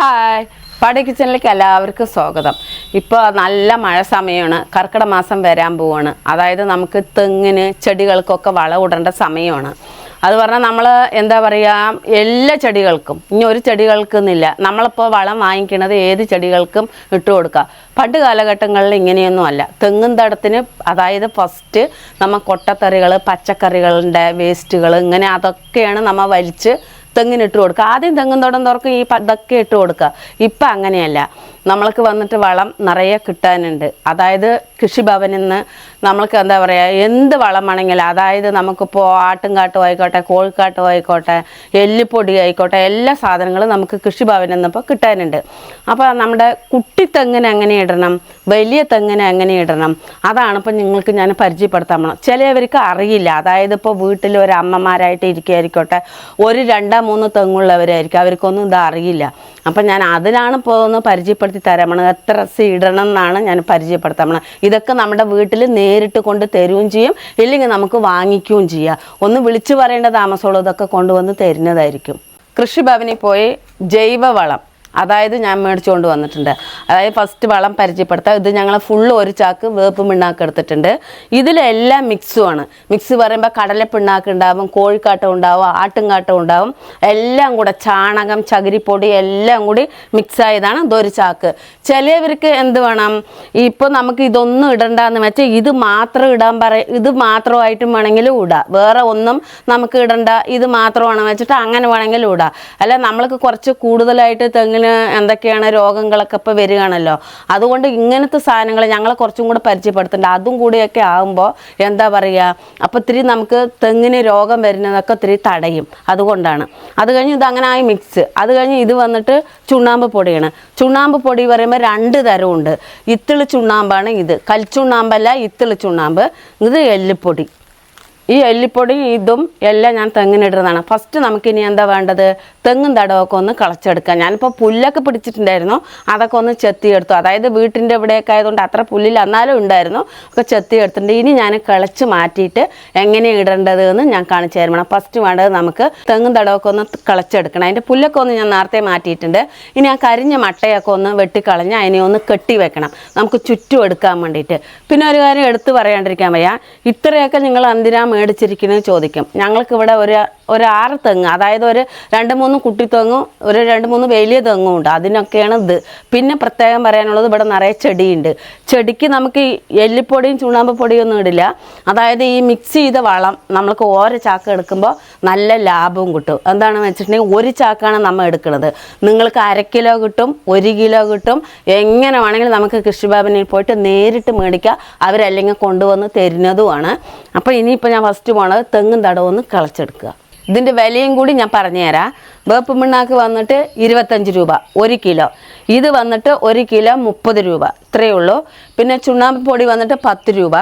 Hi. പാടി കിച്ചണിലേക്ക് എല്ലാവർക്കും സ്വാഗതം. ഇപ്പോൾ നല്ല മഴ സമയമാണ് കർക്കിട മാസം വരാൻ പോവാണ്. അതായത് നമുക്ക് തെങ്ങിന് ചെടികൾക്കൊക്കെ വളമിടേണ്ട സമയമാണ്. അത് പറഞ്ഞാൽ നമ്മൾ എന്താ പറയുക എല്ലാ ചെടികൾക്കും ഇനി ഒരു ചെടികൾക്കെന്നില്ല. നമ്മളിപ്പോൾ വളം വാങ്ങിക്കുന്നത് ഏത് ചെടികൾക്കും ഇട്ട് കൊടുക്കുക പണ്ട് കാലഘട്ടങ്ങളിൽ ഇങ്ങനെയൊന്നും അല്ല. തെങ്ങും തടത്തിന് അതായത് ഫസ്റ്റ് നമ്മൾ കൊട്ടത്തറികൾ പച്ചക്കറികളുടെ വേസ്റ്റുകൾ ഇങ്ങനെ അതൊക്കെയാണ് നമ്മൾ വലിച്ച് തെങ്ങിന് ഇട്ട് കൊടുക്കുക. ആദ്യം തെങ്ങും തോടം തുറക്കും ഈ ഇതൊക്കെ ഇട്ട് കൊടുക്കുക. ഇപ്പം അങ്ങനെയല്ല. നമ്മൾക്ക് വന്നിട്ട് വളം നിറയെ കിട്ടാനുണ്ട്. അതായത് കൃഷിഭവനിൽ നിന്ന് നമ്മൾക്ക് എന്താ പറയുക എന്ത് വളമാണെങ്കിലും അതായത് നമുക്കിപ്പോൾ ആട്ടുംകാട്ടും ആയിക്കോട്ടെ കോഴിക്കാട്ടും ആയിക്കോട്ടെ എല്ലിപ്പൊടി ആയിക്കോട്ടെ എല്ലാ സാധനങ്ങളും നമുക്ക് കൃഷിഭവനിൽ നിന്ന് ഇപ്പോൾ കിട്ടാനുണ്ട്. അപ്പോൾ നമ്മുടെ കുട്ടി തെങ്ങിന് എങ്ങനെ ഇടണം വലിയ തെങ്ങിന് എങ്ങനെ ഇടണം അതാണ് ഇപ്പോൾ നിങ്ങൾക്ക് ഞാൻ പരിചയപ്പെടുത്താൻ പോണം ചിലവർക്ക് അറിയില്ല. അതായത് ഇപ്പോൾ വീട്ടിൽ ഒരു അമ്മമാരായിട്ട് ഇരിക്കുകയായിരിക്കോട്ടെ ഒരു രണ്ടോ മൂന്നോ തെങ്ങുള്ളവരായിരിക്കും. അവർക്കൊന്നും ഇത് അറിയില്ല. അപ്പം ഞാൻ അതിലാണ് ഇപ്പോൾ ഒന്ന് പരിചയപ്പെടുത്തി തരാൻ എത്ര സീഡണം എന്നാണ് ഞാൻ പരിചയപ്പെടുത്താൻ ഇതൊക്കെ നമ്മുടെ വീട്ടിൽ നേരിട്ട് കൊണ്ട് തരുകയും ചെയ്യും. ഇല്ലെങ്കിൽ നമുക്ക് വാങ്ങിക്കുകയും ചെയ്യാം. ഒന്ന് വിളിച്ചു പറയേണ്ട താമസമുള്ളൂ ഇതൊക്കെ കൊണ്ടുവന്ന് തരുന്നതായിരിക്കും. കൃഷിഭവനിൽ പോയി ജൈവവളം. അതായത് ഞാൻ മേടിച്ചുകൊണ്ട് വന്നിട്ടുണ്ട്. അതായത് ഫസ്റ്റ് വളം പരിചയപ്പെടുത്താം. ഇത് ഞങ്ങൾ ഫുള്ള് ഒരു ചാക്ക് വേപ്പ് പിണ്ണാക്ക് എടുത്തിട്ടുണ്ട്. ഇതിലെല്ലാം മിക്സുമാണ് മിക്സ് പറയുമ്പോൾ കടല പിണ്ണാക്ക് ഉണ്ടാവും കോഴിക്കാട്ടം ഉണ്ടാവും ആട്ടുംകാട്ടം ഉണ്ടാവും. എല്ലാം കൂടെ ചാണകം ചകിരിപ്പൊടി എല്ലാം കൂടി മിക്സ് ആയതാണ് ഇതൊരു ചാക്ക്. ചിലവർക്ക് എന്ത് വേണം? ഇപ്പോൾ നമുക്ക് ഇതൊന്നും ഇടണ്ടെന്ന് വെച്ചാൽ ഇത് മാത്രം ഇടാൻ പറ ഇത് മാത്രമായിട്ടും വേണമെങ്കിലും ഇടാം. വേറെ ഒന്നും നമുക്ക് ഇടണ്ട. ഇത് മാത്രമാണെന്ന് വെച്ചിട്ട് അങ്ങനെ വേണമെങ്കിലും ഇടാം. അല്ല നമ്മൾക്ക് കുറച്ച് കൂടുതലായിട്ട് തെങ്ങിന് എന്തൊക്കെയാണ് രോഗങ്ങളൊക്കെ ഇപ്പോൾ വരികയാണല്ലോ. അതുകൊണ്ട് ഇങ്ങനത്തെ സാധനങ്ങൾ ഞങ്ങളെ കുറച്ചും കൂടെ പരിചയപ്പെടുത്തുന്നുണ്ട് അതും കൂടിയൊക്കെ ആകുമ്പോൾ എന്താ പറയുക അപ്പോൾ ഇത്തിരി നമുക്ക് തെങ്ങിന് രോഗം വരുന്നതൊക്കെ ഇത്തിരി തടയും. അതുകൊണ്ടാണ്. അത് കഴിഞ്ഞ് ഇത് ആയി മിക്സ് അത് കഴിഞ്ഞ് ഇത് വന്നിട്ട് ചുണ്ണാമ്പ് പൊടിയാണ്. ചുണ്ണാമ്പ് പൊടി പറയുമ്പോൾ രണ്ട് തരമുണ്ട്. ഇത്തിളി ചുണ്ണാമ്പാണ് ഇത്. കൽച്ചുണ്ണാമ്പല്ല ഇത്തിളി ചുണ്ണാമ്പ്. ഇത് എല്ലിപ്പൊടി ഈ എല്ലിപ്പൊടി ഇതും എല്ലാം ഞാൻ തെങ്ങിനിടുന്നതാണ് ഫസ്റ്റ് നമുക്കിനി എന്താ വേണ്ടത്? തെങ്ങും തടവൊക്കെ ഒന്ന് കളച്ചെടുക്കാം. ഞാനിപ്പോൾ പുല്ലൊക്കെ പിടിച്ചിട്ടുണ്ടായിരുന്നു. അതൊക്കെ ഒന്ന് ചെത്തിയെടുത്തു. അതായത് വീട്ടിന്റെ ഇവിടെയൊക്കെ ആയതുകൊണ്ട് അത്ര പുല്ലിൽ എന്നാലും ഉണ്ടായിരുന്നു. ഒക്കെ ചെത്തിയെടുത്തിട്ടുണ്ട്. ഇനി ഞാൻ കിളച്ച് മാറ്റിയിട്ട് എങ്ങനെ ഇടേണ്ടത് എന്ന് ഞാൻ കാണിച്ചു തരണം ഫസ്റ്റ് വേണ്ടത് നമുക്ക് തെങ്ങും തടവൊക്കെ ഒന്ന് കളച്ചെടുക്കണം. അതിന്റെ പുല്ലൊക്കെ ഒന്ന് ഞാൻ നേരത്തെ മാറ്റിയിട്ടുണ്ട്. ഇനി ആ കരിഞ്ഞ മട്ടയൊക്കെ ഒന്ന് വെട്ടിക്കളഞ്ഞ് അതിനെ ഒന്ന് കെട്ടി വെക്കണം. നമുക്ക് ചുറ്റും എടുക്കാൻ വേണ്ടിയിട്ട്. പിന്നെ ഒരു കാര്യം എടുത്ത് പറയാണ്ടിരിക്കാൻ വയ്യ. ഇത്രയൊക്കെ നിങ്ങൾ എന്തിനാ മേടിച്ചിരിക്കുന്നത് ചോദിക്കും. ഞങ്ങൾക്കിവിടെ ഒരു ഒരു ആറ് തെങ്ങ്. അതായത് ഒരു രണ്ട് മൂന്ന് കുട്ടി തെങ്ങും ഒരു രണ്ട് മൂന്ന് വലിയ തെങ്ങും ഉണ്ട്. അതിനൊക്കെയാണ് ഇത്. പിന്നെ പ്രത്യേകം പറയാനുള്ളത് ഇവിടെ നിറയെ ചെടിയുണ്ട്. ചെടിക്ക് നമുക്ക് എല്ലിപ്പൊടിയും ചുണ്ണാമ്പ് പൊടിയും ഒന്നും ഇടില്ല. അതായത് ഈ മിക്സ് ചെയ്ത വളം നമ്മൾക്ക് ഓരോ ചാക്ക് എടുക്കുമ്പോൾ നല്ല ലാഭവും കിട്ടും. എന്താണെന്ന് വെച്ചിട്ടുണ്ടെങ്കിൽ ഒരു ചാക്കാണ് നമ്മൾ എടുക്കുന്നത്. നിങ്ങൾക്ക് അര കിലോ കിട്ടും ഒരു കിലോ കിട്ടും. എങ്ങനെ വേണമെങ്കിലും നമുക്ക് കൃഷിഭവനിൽ പോയിട്ട് നേരിട്ട് മേടിക്കുക അവരല്ലെങ്കിൽ കൊണ്ടുവന്ന് തരുന്നതുമാണ്. അപ്പോൾ ഇനിയിപ്പോൾ ഞാൻ ഫസ്റ്റ് പോണത് തെങ്ങും തടവൊന്ന് കളച്ചെടുക്കുക. ഇതിന്റെ വിലയും കൂടി ഞാൻ പറഞ്ഞുതരാം. വേപ്പ് മിണ്ണാക്ക് വന്നിട്ട് ഇരുപത്തഞ്ച് രൂപ ഒരു കിലോ. ഇത് വന്നിട്ട് ഒരു കിലോ മുപ്പത് രൂപ ഇത്രയേ ഉള്ളൂ. പിന്നെ ചുണ്ണാമ്പ് പൊടി വന്നിട്ട് പത്ത് രൂപ.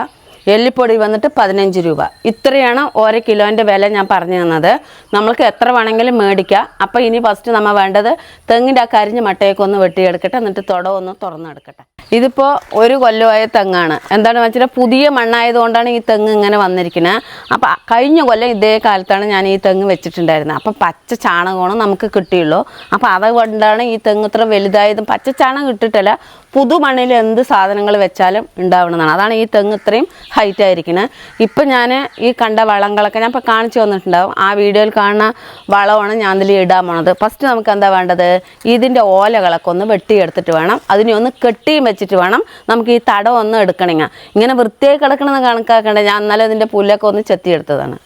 എല്ലിപ്പൊടി വന്നിട്ട് പതിനഞ്ച് രൂപ. ഇത്രയാണ് ഓരോ കിലോന്റെ വില ഞാൻ പറഞ്ഞു തന്നത്. നമ്മൾക്ക് എത്ര വേണമെങ്കിലും മേടിക്കാം. അപ്പോൾ ഇനി ഫസ്റ്റ് നമ്മൾ വേണ്ടത് തെങ്ങിന്റെ ആ കരിഞ്ഞ മട്ടയൊക്കെ ഒന്ന് വെട്ടിയെടുക്കട്ടെ. എന്നിട്ട് തുട ഒന്ന് തുറന്നെടുക്കട്ടെ. ഇതിപ്പോൾ ഒരു കൊല്ലമായ തെങ്ങാണ്. എന്താണെന്ന് വെച്ചാൽ പുതിയ മണ്ണായതുകൊണ്ടാണ് ഈ തെങ്ങ് ഇങ്ങനെ വന്നിരിക്കുന്നത് അപ്പോൾ കഴിഞ്ഞ കൊല്ലം ഇതേ കാലത്താണ് ഞാൻ ഈ തെങ്ങ് വെച്ചിട്ടുണ്ടായിരുന്നത്. അപ്പം പച്ച ചാണകമാണ് നമുക്ക് കിട്ടിയുള്ളൂ. അപ്പോൾ അതുകൊണ്ടാണ് ഈ തെങ്ങ് ഇത്ര വലുതായതും പച്ച ചാണകം ഇട്ടിട്ടല്ല പുതു മണ്ണിൽ എന്ത് സാധനങ്ങൾ വെച്ചാലും ഉണ്ടാവണമെന്നാണ് അതാണ് ഈ തെങ്ങ് ഇത്രയും ഹൈറ്റ് ആയിരിക്കുന്നത് ഇപ്പം ഞാൻ ഈ കണ്ട വളങ്ങളൊക്കെ ഞാൻ ഇപ്പോൾ കാണിച്ചു വന്നിട്ടുണ്ടാവും ആ വീഡിയോയിൽ കാണുന്ന വളമാണ് ഞാൻ ഇതിൽ ഇടാൻ പോണത്. ഫസ്റ്റ് നമുക്ക് എന്താ വേണ്ടത്? ഇതിന്റെ ഓലകളൊക്കെ ഒന്ന് വെട്ടിയെടുത്തിട്ട് വേണം. അതിനെ ഒന്ന് കെട്ടിയും വെച്ചിട്ട് വേണം നമുക്ക് ഈ തടം ഒന്ന് എടുക്കണമെങ്കിൽ ഇങ്ങനെ വൃത്തിയായി കിടക്കണമെന്ന് കണക്കാക്കണ്ടേ. ഞാൻ എന്നാലും ഇതിന്റെ പുല്ലൊക്കെ ഒന്ന് ചെത്തിയെടുത്തതാണ്.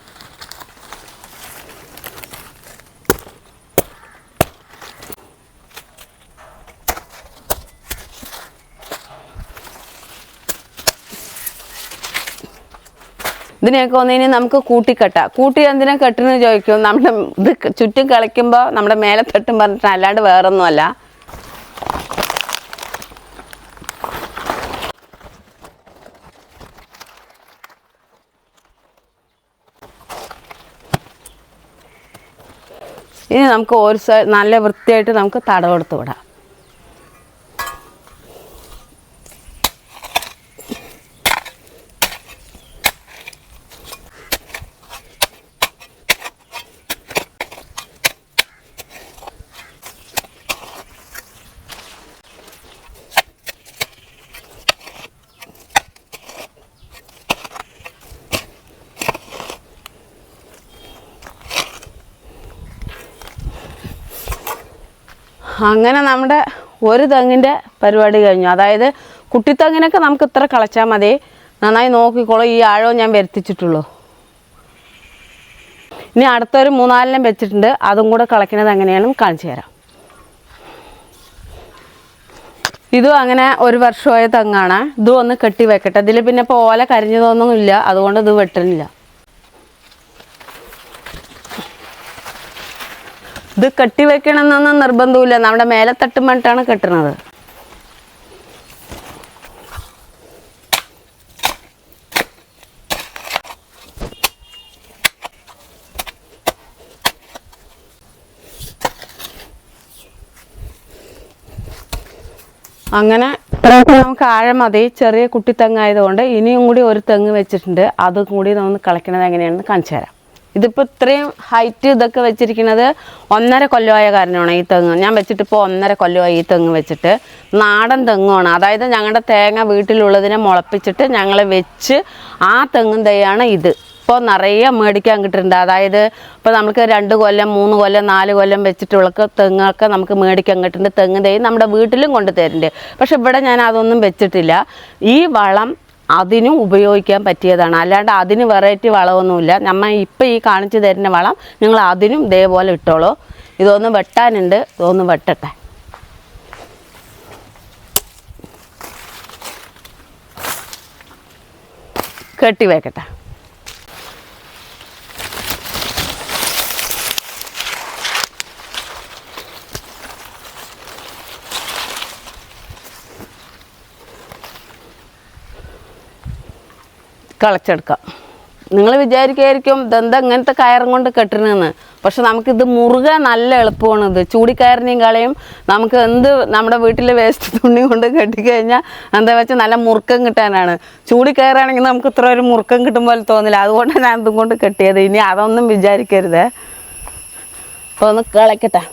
ഇതിനെയൊക്കെ ഒന്നിനി നമുക്ക് കൂട്ടിക്കെട്ടാം. കൂട്ടി എന്തിനാ കെട്ടിന് ചോദിക്കും? നമ്മുടെ ഇത് ചുറ്റും കളിക്കുമ്പോൾ നമ്മുടെ മേലെ തട്ടും പറഞ്ഞിട്ട് അല്ലാണ്ട് വേറൊന്നുമല്ല. ഇനി നമുക്ക് ഒരു സൈഡ് നല്ല വൃത്തിയായിട്ട് നമുക്ക് തടവെടുത്ത് വിടാം. അങ്ങനെ നമ്മുടെ ഒരു തെങ്ങിന്റെ പരിപാടി കഴിഞ്ഞു. അതായത് കുട്ടിത്തെങ്ങിനൊക്കെ നമുക്ക് ഇത്ര കളച്ചാൽ മതി. നന്നായി നോക്കിക്കോളൂ. ഈ ആഴവും ഞാൻ വരുത്തിച്ചിട്ടുള്ളൂ. ഇനി അടുത്തൊരു മൂന്നാലെല്ലാം വെച്ചിട്ടുണ്ട്. അതും കൂടെ കളയ്ക്കുന്നത് എങ്ങനെയാണെന്ന് കാണിച്ചു തരാം. ഇതും അങ്ങനെ ഒരു വർഷമായ തെങ്ങാണ്. ഇതും ഒന്ന് കെട്ടി വെക്കട്ടെ. ഇതിൽ പിന്നെ ഇപ്പോൾ ഓല കരിഞ്ഞതൊന്നും ഇല്ല അതുകൊണ്ട് ഇത് വെട്ടണില്ല ഇത് കെട്ടി വെക്കണമെന്നൊന്നും നിർബന്ധമില്ല നമ്മുടെ മേലെ തട്ടുമ്പോട്ടാണ് കെട്ടുന്നത് അങ്ങനെ ഇത്രയൊക്കെ നമുക്ക് ആഴം മതി. ചെറിയ കുട്ടി തെങ്ങായതുകൊണ്ട് ഇനിയും കൂടി ഒരു തെങ്ങ് വെച്ചിട്ടുണ്ട്. അതും കൂടി നമ്മൾ കളയ്ക്കണത് എങ്ങനെയാണെന്ന് കാണിച്ചു തരാം. ഇതിപ്പോൾ ഇത്രയും ഹൈറ്റ് ഇതൊക്കെ വെച്ചിരിക്കുന്നത് ഒന്നര കൊല്ലമായ കാരണമാണ് ഈ തെങ്ങ്. ഞാൻ വെച്ചിട്ട് ഇപ്പോൾ ഒന്നര കൊല്ലമായി ഈ തെങ്ങ് വെച്ചിട്ട്. നാടൻ തെങ്ങാണ്. അതായത് ഞങ്ങളുടെ തേങ്ങ വീട്ടിലുള്ളതിനെ മുളപ്പിച്ചിട്ട് ഞങ്ങൾ വെച്ച് ആ തെങ്ങും തൈയാണ് ഇത്. ഇപ്പോൾ നിറയെ മേടിക്കാൻ കിട്ടുന്നുണ്ട്. അതായത് ഇപ്പോൾ നമുക്ക് രണ്ട് കൊല്ലം മൂന്ന് കൊല്ലം നാല് കൊല്ലം വെച്ചിട്ടുള്ള തെങ്ങൊക്കെ നമുക്ക് മേടിക്കാൻ കിട്ടുന്നുണ്ട്. തെങ്ങ് തൈ നമ്മുടെ വീട്ടിലും കൊണ്ടുതരുന്നുണ്ട്. പക്ഷെ ഇവിടെ ഞാൻ അതൊന്നും വെച്ചിട്ടില്ല. ഈ വളം അതിനും ഉപയോഗിക്കാൻ പറ്റിയതാണ്. അല്ലാണ്ട് അതിന് വെറൈറ്റി വളമൊന്നുമില്ല. നമ്മൾ ഇപ്പം ഈ കാണിച്ചു തരുന്ന വളം നിങ്ങൾ അതിനും ഇതേപോലെ ഇട്ടോളൂ. ഇതൊന്ന് വെട്ടാനുണ്ട്. ഇതൊന്ന് വെട്ടട്ടെ. കെട്ടി വെക്കട്ടെ. കളച്ചെടുക്കാം. നിങ്ങൾ വിചാരിക്കുമായിരിക്കും ഇതെന്താ ഇങ്ങനത്തെ കയറും കൊണ്ട് കെട്ടണമെന്ന് പക്ഷെ നമുക്കിത് മുറുകെ നല്ല എളുപ്പമാണ് ഇത്. ചൂടിക്കയറിനെയും കളയും നമുക്ക് എന്ത് നമ്മുടെ വീട്ടിലെ വേസ്റ്റ് തുണി കൊണ്ട് കെട്ടിക്കഴിഞ്ഞാൽ എന്താ വെച്ചാൽ നല്ല മുറുക്കം കിട്ടാനാണ്. ചൂടിക്കയറാണെങ്കിൽ നമുക്ക് ഇത്ര ഒരു മുറുക്കം കിട്ടും പോലെ തോന്നില്ല. അതുകൊണ്ടാണ് ഞാൻ ഇതും കൊണ്ട് കെട്ടിയത്. ഇനി അതൊന്നും വിചാരിക്കരുത്. അപ്പോൾ ഒന്ന് കളക്കട്ടെ.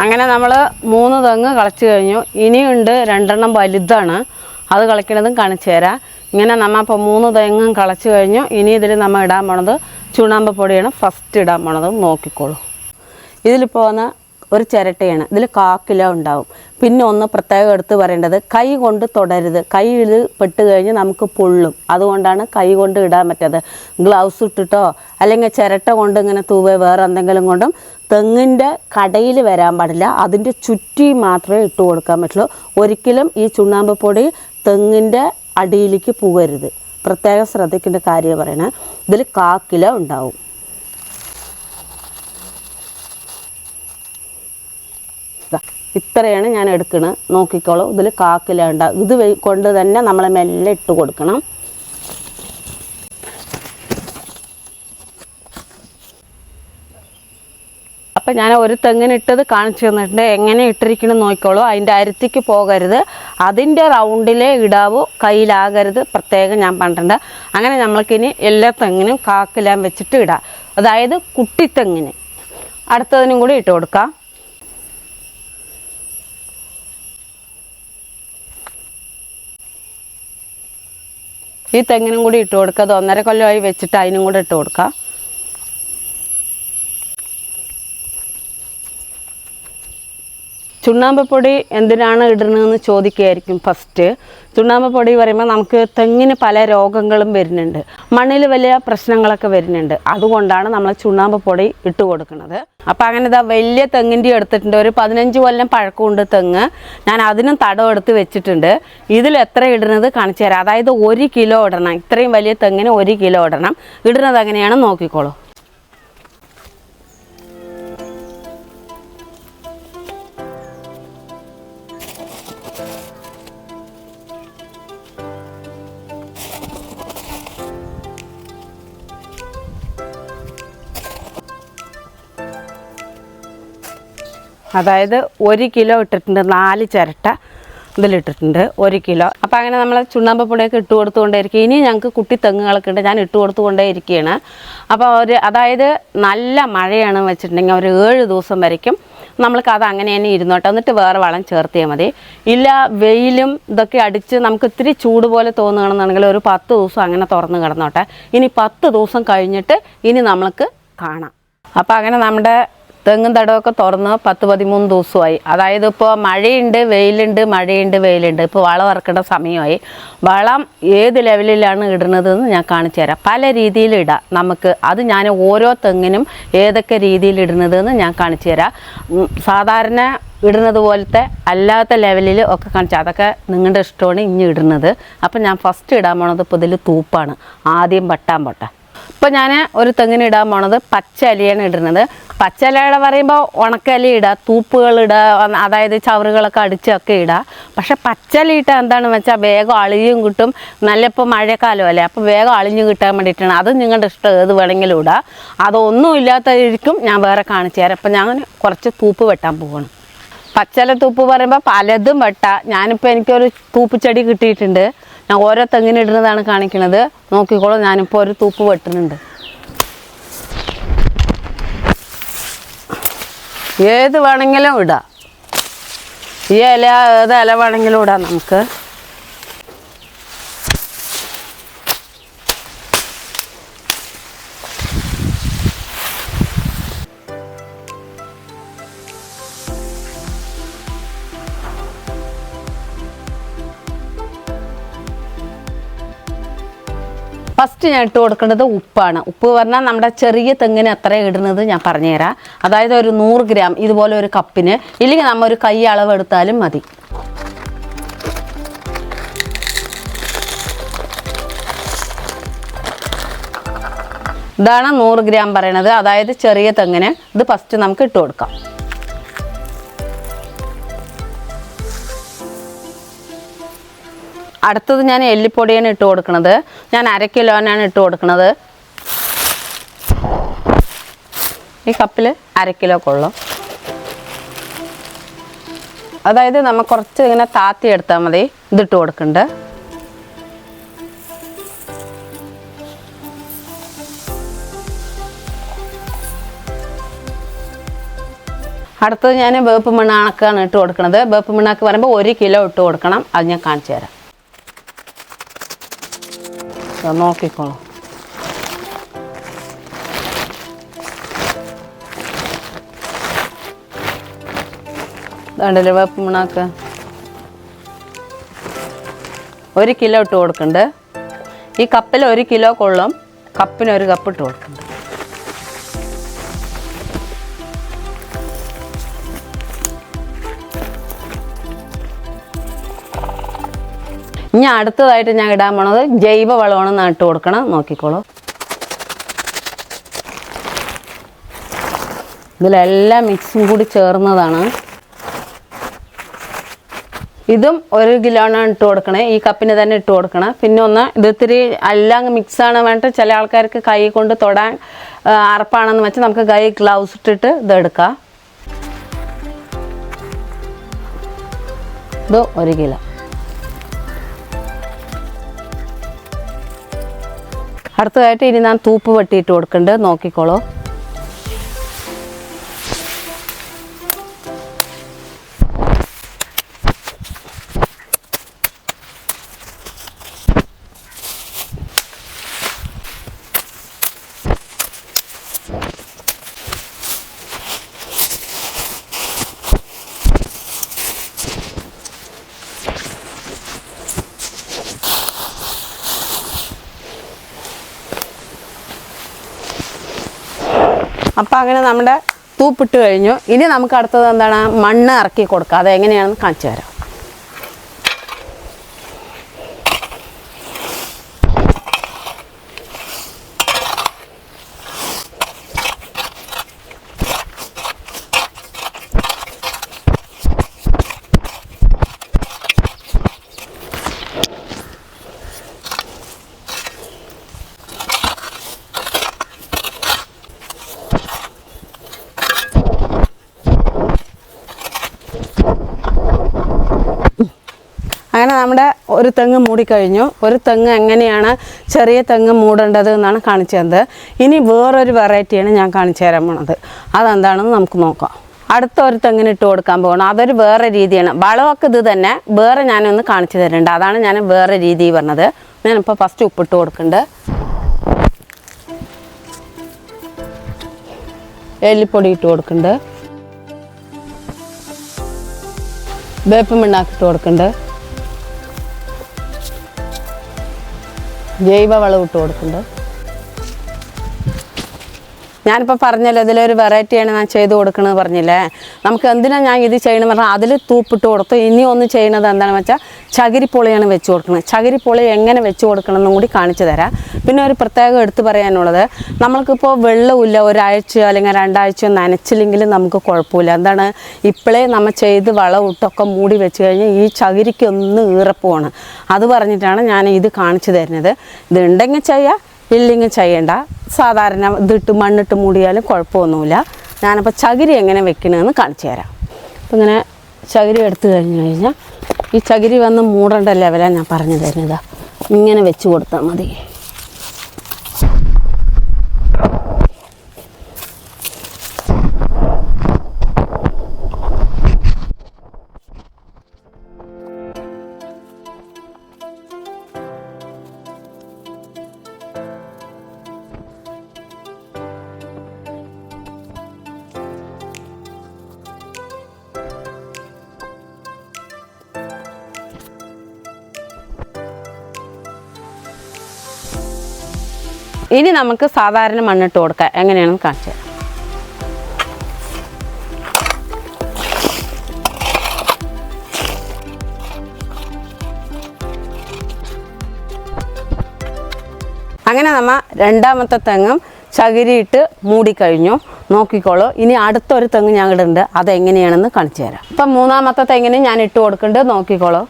അങ്ങനെ നമ്മൾ മൂന്ന് തെങ്ങ് കളച്ച് കഴിഞ്ഞു. ഇനിയുണ്ട് രണ്ടെണ്ണം വലുതാണ്. അത് കളിക്കണതും കാണിച്ചു തരാം. ഇങ്ങനെ നമ്മൾ ഇപ്പോൾ മൂന്ന് തെങ്ങും കളച്ച് കഴിഞ്ഞു. ഇനി ഇതിൽ നമ്മൾ ഇടാൻ പോണത് ചുണ്ണാമ്പ് പൊടിയാണ്. ഫസ്റ്റ് ഇടാൻ പോണത് നോക്കിക്കോളൂ. ഇതിലിപ്പോൾ വന്ന് ഒരു ചിരട്ടയാണ്. ഇതിൽ കാക്കിലോ ഉണ്ടാവും. പിന്നെ ഒന്ന് പ്രത്യേകം എടുത്ത് പറയേണ്ടത് കൈ കൊണ്ട് തൊടരുത്. കൈ ഇത് പെട്ട് കഴിഞ്ഞ് നമുക്ക് പൊള്ളും. അതുകൊണ്ടാണ് കൈ കൊണ്ട് ഇടാൻ പറ്റാത്തത്. ഗ്ലൗസ് ഇട്ടിട്ടോ അല്ലെങ്കിൽ ചിരട്ട കൊണ്ട് ഇങ്ങനെ തൂവേ വേറെ എന്തെങ്കിലും കൊണ്ടും തെങ്ങിന്റെ കടയിൽ വരാൻ പാടില്ല. അതിന്റെ ചുറ്റി മാത്രമേ ഇട്ട് കൊടുക്കാൻ പറ്റുള്ളൂ. ഒരിക്കലും ഈ ചുണ്ണാമ്പ് പൊടി തെങ്ങിന്റെ അടിയിലേക്ക് പോകരുത്. പ്രത്യേകം ശ്രദ്ധിക്കേണ്ട കാര്യം പറയണേ ഇതിൽ കാക്കില ഉണ്ടാവും. ഇത്രയാണ് ഞാൻ എടുക്കുന്നത് നോക്കിക്കോളൂ. ഇതിൽ കാക്കില ഉണ്ടാവും ഇത് കൊണ്ട് തന്നെ നമ്മൾ മെല്ലെ ഇട്ട് കൊടുക്കണം. അപ്പം ഞാൻ ഒരു തെങ്ങിനിട്ടത് കാണിച്ചു തന്നിട്ടുണ്ട്. എങ്ങനെ ഇട്ടിരിക്കണം നോക്കിക്കോളൂ. അതിന്റെ അരുത്തിക്ക് പോകരുത്. അതിന്റെ റൗണ്ടിലെ ഇടാവോ. കയ്യിലാകരുത്. പ്രത്യേകം ഞാൻ പറഞ്ഞിട്ടുണ്ട്. അങ്ങനെ നമ്മൾക്കിനി എല്ലാ തെങ്ങിനും കാക്കിലാൻ വെച്ചിട്ട് ഇടാം. അതായത് കുട്ടിത്തെങ്ങിന്. അടുത്തതിനും കൂടി ഇട്ട് കൊടുക്കാം. ഈ തെങ്ങിനും കൂടി ഇട്ട് കൊടുക്കുക അത് ഒന്നര കൊല്ലമായി വെച്ചിട്ട് അതിനും കൂടെ ഇട്ട് കൊടുക്കാം. ചുണ്ണാമ്പപ്പൊടി എന്തിനാണ് ഇടുന്നതെന്ന് ചോദിക്കുകയായിരിക്കും ഫസ്റ്റ് ചുണ്ണാമ്പപ്പൊടി പറയുമ്പോൾ നമുക്ക് തെങ്ങിന് പല രോഗങ്ങളും വരുന്നുണ്ട്. മണ്ണിൽ വലിയ പ്രശ്നങ്ങളൊക്കെ വരുന്നുണ്ട്. അതുകൊണ്ടാണ് നമ്മൾ ചുണ്ണാമ്പപ്പൊടി ഇട്ട് കൊടുക്കുന്നത്. അപ്പോൾ അങ്ങനെ ഇതാ വലിയ തെങ്ങിന്റെ എടുത്തിട്ടുണ്ട്. ഒരു പതിനഞ്ച് കൊല്ലം പഴക്കമുണ്ട് തെങ്ങ്. ഞാൻ അതിനും തടം എടുത്ത് വെച്ചിട്ടുണ്ട്. ഇതിൽ എത്ര ഇടുന്നത് കാണിച്ചു തരാം. അതായത് ഒരു കിലോ ഇടണം. ഇത്രയും വലിയ തെങ്ങിന് ഒരു കിലോ ഇടണം. ഇടുന്നത് അങ്ങനെയാണ് നോക്കിക്കോളൂ. അതായത് ഒരു കിലോ ഇട്ടിട്ടുണ്ട് നാല് ചിരട്ട ഇതിലിട്ടിട്ടുണ്ട് ഒരു കിലോ. അപ്പോൾ അങ്ങനെ നമ്മൾ ചുണ്ണാമ്പ് പൊടിയൊക്കെ ഇട്ട് കൊടുത്തുകൊണ്ടേയിരിക്കും. ഇനി ഞങ്ങൾക്ക് കുട്ടി തെങ്ങുകളൊക്കെ ഉണ്ട് ഞാൻ ഇട്ട് കൊടുത്തുകൊണ്ടേ ഇരിക്കുകയാണ് അപ്പോൾ ഒരു അതായത് നല്ല മഴയാണ് വെച്ചിട്ടുണ്ടെങ്കിൽ ഒരു ഏഴ് ദിവസം വരയ്ക്കും. നമ്മൾക്ക് അത് അങ്ങനെ തന്നെ ഇരുന്നോട്ടെ. എന്നിട്ട് വേറെ വളം ചേർത്തിയാൽ മതി. ഇല്ല വെയിലും ഇതൊക്കെ അടിച്ച് നമുക്ക് ഇത്തിരി ചൂട് പോലെ തോന്നുകയാണെന്നുണ്ടെങ്കിൽ ഒരു പത്ത് ദിവസം അങ്ങനെ തുറന്ന് കിടന്നോട്ടെ. ഇനി പത്ത് ദിവസം കഴിഞ്ഞിട്ട് ഇനി നമ്മൾക്ക് കാണാം. അപ്പോൾ അങ്ങനെ നമ്മുടെ തെങ്ങും തടമൊക്കെ തുറന്ന് പത്ത് പതിമൂന്ന് ദിവസമായി. അതായത് ഇപ്പോൾ മഴയുണ്ട് വെയിലുണ്ട് മഴയുണ്ട് വെയിലുണ്ട്. ഇപ്പോൾ വളം ഇറക്കേണ്ട സമയമായി. വളം ഏത് ലെവലിലാണ് ഇടുന്നതെന്ന് ഞാൻ കാണിച്ചു തരാം. പല രീതിയിൽ ഇടാം നമുക്ക്. അത് ഞാൻ ഓരോ തെങ്ങിനും ഏതൊക്കെ രീതിയിൽ ഇടുന്നതെന്ന് ഞാൻ കാണിച്ചു തരാം. സാധാരണ ഇടുന്നത് പോലത്തെ അല്ലാത്ത ലെവലിൽ ഒക്കെ കാണിച്ചു അതൊക്കെ നിങ്ങളുടെ ഇഷ്ടമാണ് ഇനി ഇടുന്നത്. അപ്പം ഞാൻ ഫസ്റ്റ് ഇടാൻ പോണത് ഇപ്പോൾ ഇതിൽ തൂപ്പാണ്. ആദ്യം വട്ടാൻ പൊട്ടാൻ ഇപ്പോൾ ഞാൻ ഒരു തെങ്ങിന് ഇടാൻ പോണത് പച്ച അലിയാണ് ഇടുന്നത്. പച്ച അലയുടെ പറയുമ്പോൾ ഉണക്കലി ഇടുക തൂപ്പുകൾ ഇടുക അതായത് ചവറുകളൊക്കെ അടിച്ചൊക്കെ ഇടുക പക്ഷെ പച്ചലി ഇട്ടാൽ എന്താണെന്ന് വെച്ചാൽ വേഗം അളിയും കിട്ടും. നല്ല ഇപ്പോൾ മഴക്കാലമല്ലേ അപ്പോൾ വേഗം അളിഞ്ഞു കിട്ടാൻ വേണ്ടിയിട്ടാണ്. അത് നിങ്ങളുടെ ഇഷ്ടം ഏത് വേണമെങ്കിലും ഇടുക അതൊന്നും ഇല്ലാത്തതായിരിക്കും ഞാൻ വേറെ കാണിച്ചു തരാം. അപ്പോൾ ഞാൻ കുറച്ച് തൂപ്പ് വെട്ടാൻ പോവാണ്. പച്ചല തൂപ്പ് പറയുമ്പോൾ പലതും വെട്ടാം. ഞാനിപ്പോൾ എനിക്കൊരു തൂപ്പ് ചെടി കിട്ടിയിട്ടുണ്ട്. ഞാൻ ഓരോ തെങ്ങിനിടുന്നതാണ് കാണിക്കുന്നത് നോക്കിക്കോളൂ ഞാനിപ്പോൾ ഒരു തൂപ്പ് വെട്ടുന്നുണ്ട്. ഏത് വേണമെങ്കിലും ഇടാം. ഈ ഇല ഏത് ഇല വേണമെങ്കിലും ഇടാം നമുക്ക്. ഫസ്റ്റ് ഞാൻ ഇട്ട് കൊടുക്കേണ്ടത് ഉപ്പാണ്. ഉപ്പ് പറഞ്ഞാൽ നമ്മുടെ ചെറിയ തെങ്ങിന് എത്ര ഇടുന്നത് ഞാൻ പറഞ്ഞുതരാം. അതായത് ഒരു നൂറ് ഗ്രാം ഇതുപോലെ ഒരു കപ്പിന് ഇല്ലെങ്കിൽ നമ്മൾ ഒരു കൈ അളവ് എടുത്താലും മതി. ഇതാണ് നൂറ് ഗ്രാം പറയണത്. അതായത് ചെറിയ തെങ്ങിന് ഇത് ഫസ്റ്റ് നമുക്ക് ഇട്ട് കൊടുക്കാം. അടുത്തത് ഞാൻ എല്ലിപ്പൊടിയാണ് ഇട്ട് കൊടുക്കുന്നത് ഞാൻ അര കിലോനാണ് ഇട്ട് കൊടുക്കുന്നത് ഈ കപ്പിൽ അര കിലോ കൊള്ളും അതായത് നമ്മൾ കുറച്ച് ഇങ്ങനെ താത്തി എടുത്താൽ മതി. ഇതിട്ട് കൊടുക്കുന്നുണ്ട് അടുത്തത് ഞാൻ വേപ്പ് മിണ്ണാണക്കാണ് ഇട്ട് കൊടുക്കുന്നത് വേപ്പ് മിണ്ണാക്ക് പറയുമ്പോൾ ഒരു കിലോ ഇട്ട് കൊടുക്കണം. അത് ഞാൻ കാണിച്ചു തരാം. നോക്കിക്കോളൂ വേണ്ടല്ലേ വേപ്പ് മണ്ണാക്ക് ഒരു കിലോ ഇട്ട് കൊടുക്കുന്നുണ്ട് ഈ കപ്പിൽ ഒരു കിലോ കൊള്ളും. കപ്പിന് ഒരു കപ്പ് ഇട്ട് കൊടുക്കുന്നുണ്ട് ഇനി അടുത്തതായിട്ട് ഞാൻ ഇടാൻ പോണത് ജൈവ വളമാണ് നട്ട് കൊടുക്കണം. നോക്കിക്കോളൂ. ഇതിലെല്ലാം മിക്സും കൂടി ചേർന്നതാണ്. ഇതും ഒരു കിലോനാണ് ഇട്ട് കൊടുക്കണേ. ഈ കപ്പിന് തന്നെ ഇട്ട് കൊടുക്കണം. പിന്നെ ഒന്ന് ഇത് ഇത്തിരി എല്ലാം മിക്സാണ് വേണ്ട ചില ആൾക്കാർക്ക് കൈ കൊണ്ട് തൊടാൻ അറപ്പാണെന്ന് വെച്ചാൽ നമുക്ക് കൈ ഗ്ലൗസ് ഇട്ടിട്ട് ഇത് എടുക്കാം. ഇത് ഒരു കിലോ. അടുത്തതായിട്ട് ഇനി ഞാൻ തൂപ്പ് വെട്ടിയിട്ട് കൊടുക്കുന്നുണ്ട് നോക്കിക്കോളൂ. അങ്ങനെ നമ്മുടെ തൂപ്പിട്ട് കഴിഞ്ഞു. ഇനി നമുക്ക് അടുത്തത് എന്താണ്? മണ്ണ് ഇറക്കി കൊടുക്കുക അതെങ്ങനെയാണെന്ന് കാണിച്ചു തരാം അങ്ങനെ നമ്മുടെ ഒരു തെങ്ങ് മൂടിക്കഴിഞ്ഞു. ഒരു തെങ്ങ് എങ്ങനെയാണ് ചെറിയ തെങ്ങ് മൂടേണ്ടത് എന്നാണ് കാണിച്ചു തന്നത്. ഇനി വേറൊരു വെറൈറ്റിയാണ് ഞാൻ കാണിച്ചു തരാൻ പോണത്. അതെന്താണെന്ന് നമുക്ക് നോക്കാം. അടുത്ത ഒരു തെങ്ങിന് ഇട്ട് കൊടുക്കാൻ പോകണം അതൊരു വേറെ രീതിയാണ്. വളമൊക്കെ ഇത് തന്നെ വേറെ ഞാനൊന്ന് കാണിച്ചു തരുന്നുണ്ട് അതാണ് ഞാൻ വേറെ രീതി പറഞ്ഞത്. ഞാനിപ്പോൾ ഫസ്റ്റ് ഉപ്പിട്ട് കൊടുക്കുന്നുണ്ട് എല്ലിപ്പൊടി ഇട്ട് കൊടുക്കുന്നുണ്ട് വേപ്പം മണ്ണാക്കിട്ട് കൊടുക്കുന്നുണ്ട് ജൈവ വളം ഇട്ട് കൊടുക്കുന്നുണ്ട്. ഞാനിപ്പോൾ പറഞ്ഞല്ലോ ഇതിലൊരു വെറൈറ്റിയാണ് ഞാൻ ചെയ്ത് കൊടുക്കണമെന്ന് പറഞ്ഞില്ലേ? നമുക്ക് എന്തിനാണ് ഞാൻ ഇത് ചെയ്യണമെന്ന് പറഞ്ഞാൽ അതിൽ തൂപ്പിട്ട് കൊടുത്തു. ഇനി ഒന്ന് ചെയ്യണത് എന്താണെന്ന് വെച്ചാൽ ചകിരിപ്പൊളിയാണ് വെച്ച് കൊടുക്കുന്നത് ചകിരിപ്പൊളി എങ്ങനെ വെച്ച് കൊടുക്കണമെന്നും കൂടി കാണിച്ചു തരാം. പിന്നെ ഒരു പ്രത്യേകം എടുത്തു പറയാനുള്ളത് നമ്മൾക്കിപ്പോൾ വെള്ളമില്ല ഒരാഴ്ച അല്ലെങ്കിൽ രണ്ടാഴ്ചയോ നനച്ചില്ലെങ്കിൽ നമുക്ക് കുഴപ്പമില്ല. എന്താണ്? ഇപ്പോഴേ നമ്മൾ ചെയ്ത് വളം ഇട്ടൊക്കെ മൂടി വെച്ച് കഴിഞ്ഞാൽ ഈ ചകിരിക്കൊന്ന് ഈറപ്പമാണ് അത് പറഞ്ഞിട്ടാണ് ഞാൻ ഇത് കാണിച്ചു തരുന്നത്. ഇതുണ്ടെങ്കിൽ ചെയ്യാം ഇല്ലെങ്കിൽ ചെയ്യേണ്ട. സാധാരണ ഇതിട്ട് മണ്ണിട്ട് മൂടിയാലും കുഴപ്പമൊന്നുമില്ല. ഞാനപ്പോൾ ചകിരി എങ്ങനെ വെക്കണമെന്ന് കാണിച്ചു തരാം. അപ്പം ഇങ്ങനെ ചകിരി എടുത്തു കഴിഞ്ഞു കഴിഞ്ഞാൽ ഈ ചകിരി വന്ന് മൂടേണ്ട ലെവലാണ് ഞാൻ പറഞ്ഞു തരുന്നത്. ഇങ്ങനെ വെച്ച് കൊടുത്താൽ മതി. ഇനി നമുക്ക് സാധാരണ മണ്ണിട്ട് കൊടുക്കാം. എങ്ങനെയാണെന്ന് കാണിച്ചു തരാം. അങ്ങനെ നമ്മ രണ്ടാമത്തെ തെങ്ങും ചകിരിയിട്ട് മൂടിക്കഴിഞ്ഞു. നോക്കിക്കോളൂ. ഇനി അടുത്തൊരു തെങ്ങ് ഞാൻ ഇടുന്നുണ്ട് അതെങ്ങനെയാണെന്ന് കാണിച്ചു തരാം. ഇപ്പം മൂന്നാമത്തെ തെങ്ങിന് ഞാൻ ഇട്ട് കൊടുക്കുന്നുണ്ട്. നോക്കിക്കോളൂ.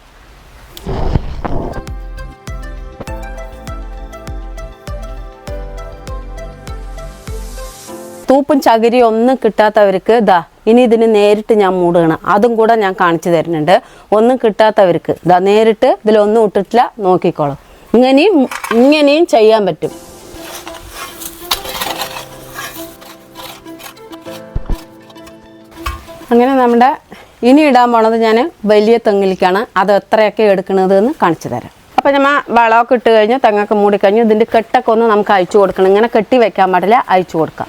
തൂപ്പും ചകിരിയും ഒന്നും കിട്ടാത്തവർക്ക് ദാ ഇനി ഇതിന് നേരിട്ട് ഞാൻ മൂടുകയാണ്. അതും കൂടെ ഞാൻ കാണിച്ചു തരുന്നുണ്ട്. ഒന്നും കിട്ടാത്തവർക്ക്. ദാ നേരിട്ട് ഇതിലൊന്നും ഇട്ടിട്ടില്ല. നോക്കിക്കോളും. ഇങ്ങനെയും ഇങ്ങനെയും ചെയ്യാൻ പറ്റും. അങ്ങനെ നമ്മുടെ ഇനി ഇടാൻ പോണത് ഞാൻ വലിയ തെങ്ങിലേക്കാണ്. അത് എത്രയൊക്കെ എടുക്കുന്നത് എന്ന് കാണിച്ചു തരാം. അപ്പം നമ്മൾ വളമൊക്കെ ഇട്ട് കഴിഞ്ഞ് തെങ്ങൊക്കെ മൂടിക്കഴിഞ്ഞ് ഇതിന്റെ കെട്ടൊക്കെ ഒന്ന് നമുക്ക് അയച്ചു കൊടുക്കണം. ഇങ്ങനെ കെട്ടി വെക്കാൻ പാടില്ല അയച്ചു കൊടുക്കാം.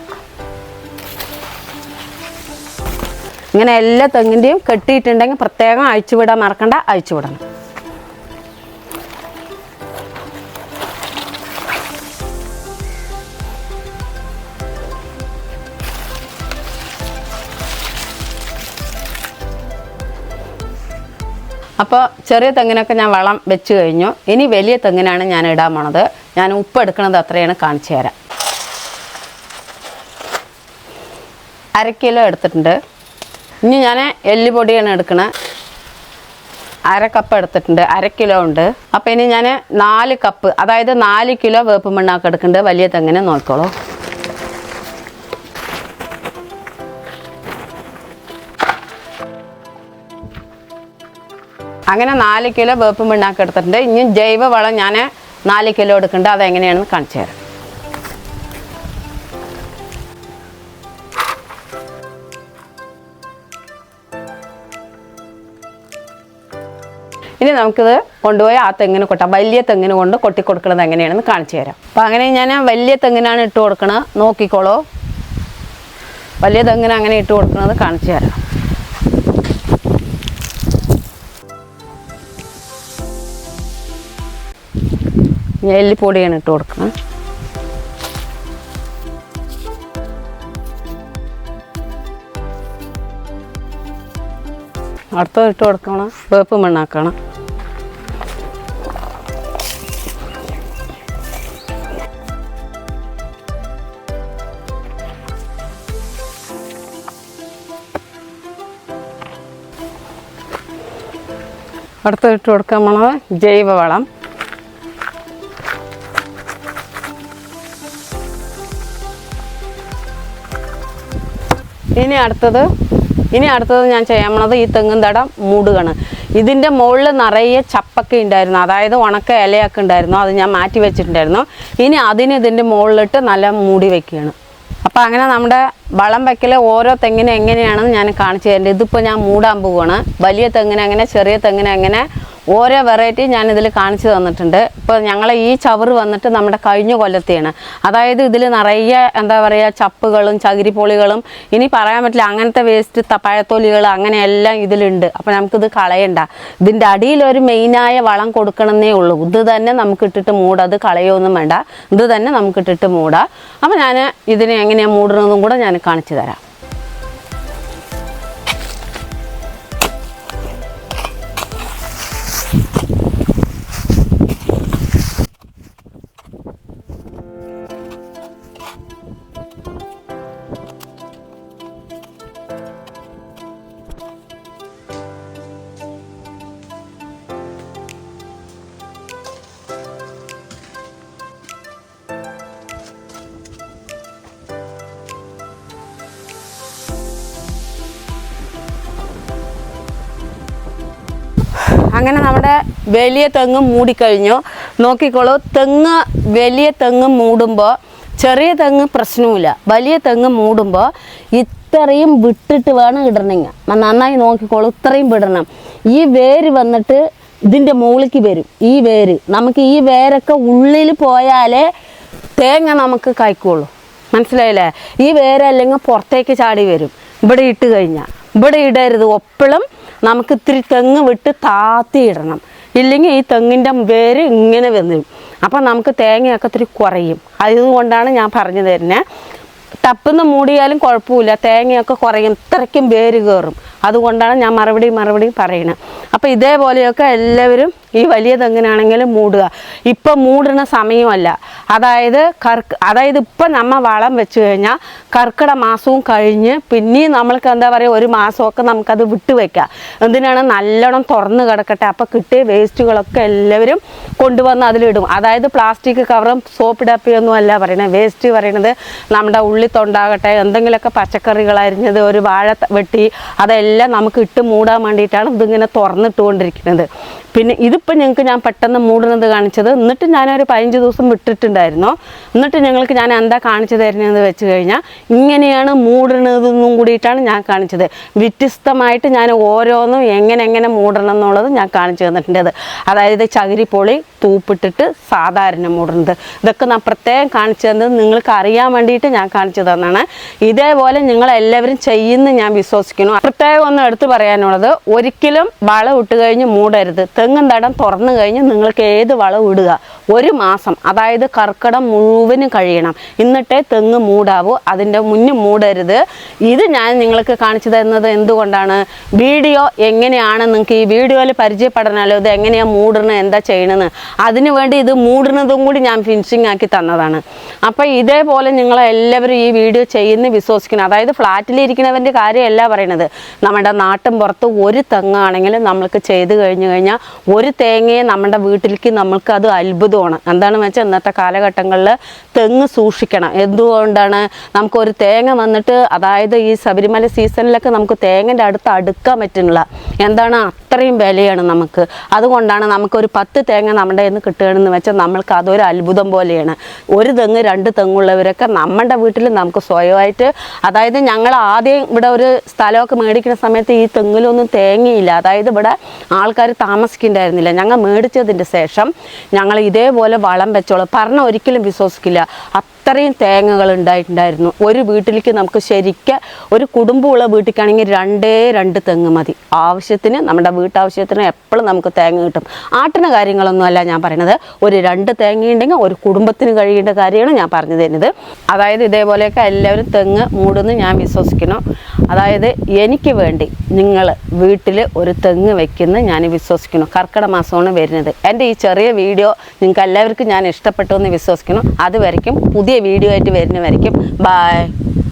ഇങ്ങനെ എല്ലാ തെങ്ങിന്റെയും കെട്ടിയിട്ടുണ്ടെങ്കിൽ പ്രത്യേകം അഴിച്ചു വിടാൻ മറക്കണ്ട അഴിച്ചു വിടണം അപ്പോൾ ചെറിയ തെങ്ങിനൊക്കെ ഞാൻ വളം വെച്ച് കഴിഞ്ഞു. ഇനി വലിയ തെങ്ങിനാണ് ഞാൻ ഇടാൻ പോണത്. ഞാൻ ഉപ്പ് എടുക്കുന്നത് അത്രയാണ് കാണിച്ചു തരാം. അര കിലോ എടുത്തിട്ടുണ്ട്. ഇനി ഞാൻ എല്ലുപൊടിയാണ് എടുക്കണേ. അര കപ്പ് എടുത്തിട്ടുണ്ട്. അര കിലോ ഉണ്ട്. അപ്പം ഇനി ഞാൻ നാല് കപ്പ് അതായത് നാല് കിലോ വേപ്പ് മണ്ണാക്കി എടുക്കുന്നുണ്ട് വലിയ തെങ്ങിനെ നോക്കോളൂ. അങ്ങനെ നാല് കിലോ വേപ്പ് മണ്ണാക്കി എടുത്തിട്ടുണ്ട്. ഇനി ജൈവ വളം ഞാൻ നാല് കിലോ എടുക്കുന്നുണ്ട് അതെങ്ങനെയാണെന്ന് കാണിച്ചു തരാം. ഇനി നമുക്കിത് കൊണ്ടുപോയി ആ തെങ്ങിന് കൊട്ടാം വലിയ തെങ്ങിന് കൊണ്ട് കൊട്ടി കൊടുക്കുന്നത് എങ്ങനെയാണെന്ന് കാണിച്ചു തരാം. അപ്പം അങ്ങനെ ഞാൻ വലിയ തെങ്ങിനാണ് ഇട്ട് കൊടുക്കണത്. നോക്കിക്കോളൂ. വലിയ തെങ്ങിന് അങ്ങനെ ഇട്ട് കൊടുക്കുന്നത് കാണിച്ചു തരാം. എല്ലിപ്പൊടിയാണ് ഇട്ട് കൊടുക്കുന്നത് അടുത്തത് ഇട്ട് കൊടുക്കണം. വേപ്പ് മണ്ണാക്കണം. അടുത്തത് ഇട്ട് കൊടുക്കാൻ പോണത് ജൈവവളം. ഇനി അടുത്തത് ഇനി അടുത്തത് ഞാൻ ചെയ്യാൻ പോണത് ഈ തെങ്ങും തടം മൂടുകയാണ് ഇതിന്റെ മുകളിൽ നിറയെ ചപ്പൊക്കെ ഉണ്ടായിരുന്നു. അതായത് ഉണക്ക ഇലയൊക്കെ ഉണ്ടായിരുന്നു. അത് ഞാൻ മാറ്റി വെച്ചിട്ടുണ്ടായിരുന്നു. ഇനി അതിന് ഇതിന്റെ മുകളിലിട്ട് നല്ല മൂടി വെക്കുകയാണ്. അപ്പോൾ അങ്ങനെ നമ്മുടെ വളം വയ്ക്കൽ ഓരോ തെങ്ങിനെ എങ്ങനെയാണെന്ന് ഞാൻ കാണിച്ചു തരുന്നുണ്ട് ഇതിപ്പോൾ ഞാൻ മൂടാൻ പോവുകയാണ് വലിയ തെങ്ങിന് അങ്ങനെ ചെറിയ തെങ്ങിന് എങ്ങനെ ഓരോ വെറൈറ്റി ഇതിൽ കാണിച്ചു തന്നിട്ടുണ്ട്. ഇപ്പോൾ ഞങ്ങളെ ഈ ചവറ് വന്നിട്ട് നമ്മുടെ കഴിഞ്ഞ കൊല്ലത്തെയാണ് അതായത് ഇതിൽ നിറയെ എന്താ പറയുക ചപ്പുകളും ചകിരിപ്പൊളികളും ഇനി പറയാൻ പറ്റില്ല അങ്ങനത്തെ വേസ്റ്റ് പഴത്തൊലികൾ അങ്ങനെയെല്ലാം ഇതിലുണ്ട്. അപ്പോൾ നമുക്കിത് കളയണ്ട. ഇതിന്റെ അടിയിൽ ഒരു മെയിനായ വളം കൊടുക്കണമെന്നേ ഉള്ളൂ. ഇത് തന്നെ നമുക്ക് ഇട്ടിട്ട് മൂടാം. അത് കളയൊന്നും വേണ്ട. ഇത് തന്നെ നമുക്ക് ഇട്ടിട്ട് മൂടാം. അപ്പോൾ ഞാൻ ഇതിനെ എങ്ങനെയാണ് മൂടുന്നതും കൂടെ ഞാൻ കാണിച്ചു തരാം. വലിയ തെങ്ങ് മൂടിക്കഴിഞ്ഞു. നോക്കിക്കോളൂ തെങ്ങ് വലിയ തെങ്ങ് മൂടുമ്പോൾ ചെറിയ തെങ്ങ് പ്രശ്നവുമില്ല. വലിയ തെങ്ങ് മൂടുമ്പോൾ ഇത്രയും വിട്ടിട്ട് വേണം ഇടണമെങ്കിൽ നന്നായി നോക്കിക്കോളൂ ഇത്രയും വിടണം. ഈ വേര് വന്നിട്ട് ഇതിന്റെ മുകളിലേക്ക് വരും ഈ വേര്. നമുക്ക് ഈ വേരൊക്കെ ഉള്ളിൽ പോയാലേ തേങ്ങ നമുക്ക് കായ്ക്കുള്ളൂ. മനസ്സിലായില്ലേ? ഈ വേരല്ലെങ്കിൽ പുറത്തേക്ക് ചാടി വരും. ഇവിടെ ഇട്ട് കഴിഞ്ഞാൽ ഇവിടെ ഇടരുത്. ഒപ്പളും നമുക്ക് ഇത്തിരി തെങ്ങ് വിട്ട് താത്തി ഇടണം. ഇല്ലെങ്കിൽ ഈ തെങ്ങിന്റെ വേര് ഇങ്ങനെ വന്നു. അപ്പം നമുക്ക് തേങ്ങയൊക്കെ ഒത്തിരി കുറയും. അതുകൊണ്ടാണ് ഞാൻ പറഞ്ഞു തരുന്നത്. ടപ്പെന്ന് മൂടിയാലും കുഴപ്പമില്ല. തേങ്ങയൊക്കെ കുറയും. ഇത്രയ്ക്കും വേര് കയറും അതുകൊണ്ടാണ് ഞാൻ മറുപടി മറുപടി പറയുന്നത് അപ്പോൾ ഇതേപോലെയൊക്കെ എല്ലാവരും ഈ വലിയ തെങ്ങിനാണെങ്കിലും മൂടുക. ഇപ്പം മൂടുന്ന സമയമല്ല. അതായത് കർക്ക് അതായത് ഇപ്പം നമ്മൾ വളം വെച്ച് കഴിഞ്ഞാൽ കർക്കിട മാസവും കഴിഞ്ഞ് പിന്നെയും നമ്മൾക്ക് എന്താ പറയുക ഒരു മാസമൊക്കെ നമുക്കത് വിട്ടുവെക്കാം എന്തിനാണ്? നല്ലോണം തുറന്ന് കിടക്കട്ടെ. അപ്പോൾ കിട്ടിയ വേസ്റ്റുകളൊക്കെ എല്ലാവരും കൊണ്ടുവന്ന് അതിലിടും. അതായത് പ്ലാസ്റ്റിക് കവറും സോപ്പ് ഡപ്പിയൊന്നും അല്ല പറയുന്നത് വേസ്റ്റ് പറയുന്നത് നമ്മുടെ ഉള്ളിത്തൊണ്ടാകട്ടെ എന്തെങ്കിലുമൊക്കെ പച്ചക്കറികൾ അരിഞ്ഞത് ഒരു വാഴ വെട്ടി അതെല്ലാം നമുക്ക് ഇട്ട് മൂടാൻ വേണ്ടിയിട്ടാണ് ഇതിങ്ങനെ തുറന്നിട്ടുകൊണ്ടിരിക്കുന്നത്. പിന്നെ ഇതിപ്പോൾ ഞങ്ങൾക്ക് ഞാൻ പെട്ടെന്ന് മൂടുന്നത് കാണിച്ചത് എന്നിട്ട് ഞാനൊരു പതിനഞ്ച് ദിവസം വിട്ടിട്ടുണ്ടായിരുന്നു. എന്നിട്ട് ഞങ്ങൾക്ക് ഞാൻ എന്താ കാണിച്ചു തരുന്നതെന്ന് വെച്ച് കഴിഞ്ഞാൽ ഇങ്ങനെയാണ് മൂടുന്നതെന്നും കൂടിയിട്ടാണ് ഞാൻ കാണിച്ചത്. വ്യത്യസ്തമായിട്ട് ഞാൻ ഓരോന്നും എങ്ങനെ എങ്ങനെ മൂടണം എന്നുള്ളത് ഞാൻ കാണിച്ചു തന്നിട്ടുണ്ട് അതായത് ചകിരിപ്പൊളി തൂപ്പിട്ടിട്ട് സാധാരണ മൂടുന്നത് ഇതൊക്കെ ഞാൻ പ്രത്യേകം കാണിച്ചു തന്നത് നിങ്ങൾക്ക് അറിയാൻ വേണ്ടിയിട്ട് ഞാൻ കാണിച്ചു തന്നാണ് ഇതേപോലെ നിങ്ങൾ എല്ലാവരും ചെയ്യുന്ന ഞാൻ വിശ്വസിക്കുന്നു. പ്രത്യേകം ഒന്ന് എടുത്തു പറയാനുള്ളത് ഒരിക്കലും വളം ഇട്ട് കഴിഞ്ഞ് മൂടരുത്. തെങ്ങും തടം തുറന്നു കഴിഞ്ഞ് നിങ്ങൾക്ക് ഏത് വളം ഇടുക? ഒരു മാസം അതായത് കർക്കിടം മുഴുവനും കഴിയണം. എന്നിട്ടേ തെങ്ങ് മൂടാവൂ അതിന്റെ മുന്നിൽ മൂടരുത്. ഇത് ഞാൻ നിങ്ങൾക്ക് കാണിച്ചു തരുന്നത് എന്തുകൊണ്ടാണ്? വീഡിയോ എങ്ങനെയാണ് നിങ്ങൾക്ക് ഈ വീഡിയോയിൽ പരിചയപ്പെടാനല്ലോ ഇത് എങ്ങനെയാണ് മൂടണത് എന്താ ചെയ്യണമെന്ന് അതിനു വേണ്ടി ഇത് മൂടുന്നതും കൂടി ഞാൻ ഫിനിഷിംഗ് ആക്കി തന്നതാണ്. അപ്പോൾ ഇതേപോലെ നിങ്ങളെല്ലാവരും ഈ വീഡിയോ ചെയ്യുന്ന വിശ്വസിക്കുന്നു. അതായത് ഫ്ലാറ്റിൽ ഫ്ലാറ്റിലിരിക്കുന്നവന്റെ കാര്യമല്ല പറയണത് നമ്മുടെ നാട്ടിൻ പുറത്ത് ഒരു തെങ്ങാണെങ്കിലും നമ്മൾക്ക് ചെയ്ത് കഴിഞ്ഞു കഴിഞ്ഞാൽ ഒരു തേങ്ങയെ നമ്മുടെ വീട്ടിലേക്ക് നമ്മൾക്ക് അത് അത്ഭുതമാണ്. എന്താണെന്ന് വെച്ചാൽ ഇന്നത്തെ കാലഘട്ടങ്ങളിൽ തെങ്ങ് സൂക്ഷിക്കണം. എന്തുകൊണ്ടാണ്? നമുക്കൊരു തേങ്ങ വന്നിട്ട് അതായത് ഈ ശബരിമല സീസണിലൊക്കെ നമുക്ക് തേങ്ങന്റെ അടുത്ത് അടുക്കാൻ പറ്റുന്നില്ല. എന്താണ്? അത്രയും വിലയാണ് നമുക്ക്. അതുകൊണ്ടാണ് നമുക്കൊരു പത്ത് തേങ്ങ നമ്മുടെ നിന്ന് കിട്ടുകയാണെന്ന് വെച്ചാൽ നമ്മൾക്ക് അതൊരു അത്ഭുതം പോലെയാണ്. ഒരു തെങ്ങ് രണ്ട് തെങ്ങുള്ളവരൊക്കെ നമ്മുടെ വീട്ടിൽ നമുക്ക് സ്വയമായിട്ട് അതായത് ഞങ്ങൾ ആദ്യം ഇവിടെ ഒരു സ്ഥലമൊക്കെ മേടിക്കുന്ന സമയത്ത് ഈ തെങ്ങിലൊന്നും തേങ്ങിയില്ല. അതായത് ഇവിടെ ആൾക്കാർ താമസിക്കുന്നുണ്ടായിരുന്നില്ല. ഞങ്ങൾ മേടിച്ചതിന്റെ ശേഷം ഞങ്ങൾ ഇതേപോലെ വളം വെച്ചോളൂ. പറഞ്ഞ ഒരിക്കലും വിശ്വസിക്കില്ല. അത്രയും തേങ്ങകൾ ഉണ്ടായിട്ടുണ്ടായിരുന്നു. ഒരു വീട്ടിലേക്ക് നമുക്ക് ശരിക്കും ഒരു കുടുംബമുള്ള വീട്ടിലേക്കാണെങ്കിൽ രണ്ടേ രണ്ട് തെങ്ങ് മതി. ആവശ്യത്തിന് നമ്മുടെ വീട്ടാവശ്യത്തിന് എപ്പോഴും നമുക്ക് തേങ്ങ കിട്ടും. ആട്ടിന് കാര്യങ്ങളൊന്നുമല്ല ഞാൻ പറയുന്നത് ഒരു രണ്ട് തേങ്ങ ഉണ്ടെങ്കിൽ ഒരു കുടുംബത്തിന് കഴിയേണ്ട കാര്യമാണ് ഞാൻ പറഞ്ഞു തരുന്നത്. അതായത് ഇതേപോലെയൊക്കെ എല്ലാവരും തെങ്ങ് മൂടുന്നു ഞാൻ വിശ്വസിക്കണം അതായത് എനിക്ക് വേണ്ടി നിങ്ങൾ വീട്ടിൽ ഒരു തെങ്ങ് വെക്കുന്ന ഞാൻ വിശ്വസിക്കുന്നു. കർക്കിടക മാസമാണ് വരുന്നത്. എന്റെ ഈ ചെറിയ വീഡിയോ നിങ്ങൾക്ക് എല്ലാവർക്കും ഞാൻ ഇഷ്ടപ്പെട്ടു എന്ന് വിശ്വസിക്കുന്നു. അതുവരയ്ക്കും പുതിയ വീഡിയോ ആയിട്ട് വരുന്നവരയ്ക്കും ബായ്